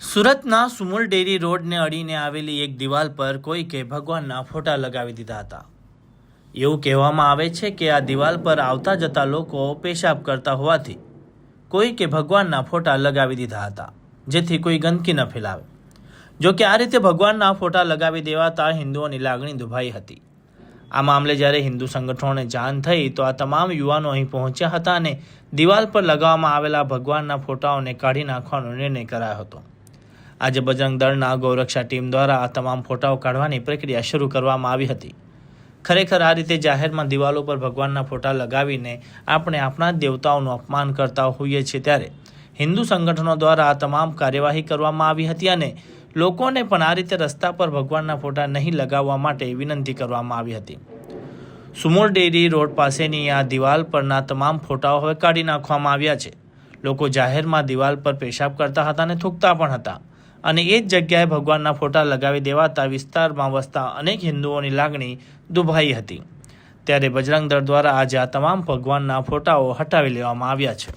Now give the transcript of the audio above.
સુરતના સુમુલ ડેરી રોડને અડીને આવેલી એક દિવાલ પર કોઈકે ભગવાનના ફોટા લગાવી દીધા હતા. એવું કહેવામાં આવે છે કે આ દિવાલ પર આવતા જતા લોકો પેશાબ કરતા હોવાથી કોઈકે ભગવાનના ફોટા લગાવી દીધા હતા, જેથી કોઈ ગંદકી ન ફેલાવે. જો કે આ રીતે ભગવાનના ફોટા લગાવી દેવાતા હિન્દુઓની લાગણી દુભાઈ હતી. આ મામલે જ્યારે હિન્દુ સંગઠનોને જાણ થઈ તો આ તમામ યુવાનો અહીં પહોંચ્યા હતા અને દિવાલ પર લગાવવામાં આવેલા ભગવાનના ફોટાઓને કાઢી નાખવાનો નિર્ણય કરાયો હતો. આજે બજરંગ દળના ગૌરક્ષા ટીમ દ્વારા આ તમામ ફોટાઓ કાઢવાની પ્રક્રિયા શરૂ કરવામાં આવી હતી. ખરેખર આ રીતે જાહેરમાં દિવાલો પર ભગવાનના ફોટા લગાવીને આપણે આપણા દેવતાઓનું અપમાન કરતા હોઈએ છીએ ત્યારે હિન્દુ સંગઠનો દ્વારા આ તમામ કાર્યવાહી કરવામાં આવી હતી અને લોકોને પણ આ રીતે રસ્તા પર ભગવાનના ફોટા નહીં લગાવવા માટે વિનંતી કરવામાં આવી હતી. સુમોર ડેરી રોડ પાસેની આ દિવાલ પરના તમામ ફોટાઓ હવે કાઢી નાખવામાં આવ્યા છે. લોકો જાહેરમાં દિવાલ પર પેશાબ કરતા હતા અને થૂકતા પણ હતા. અને એ જ જગ્યાએ ભગવાનના ફોટા લગાવી દેવાતા વિસ્તારમાં વસતા અનેક હિન્દુઓની લાગણી દુભાઈ હતી. ત્યારે બજરંગ દળ દ્વારા આજે આ તમામ ભગવાનના ફોટાઓ હટાવી લેવામાં આવ્યા છે.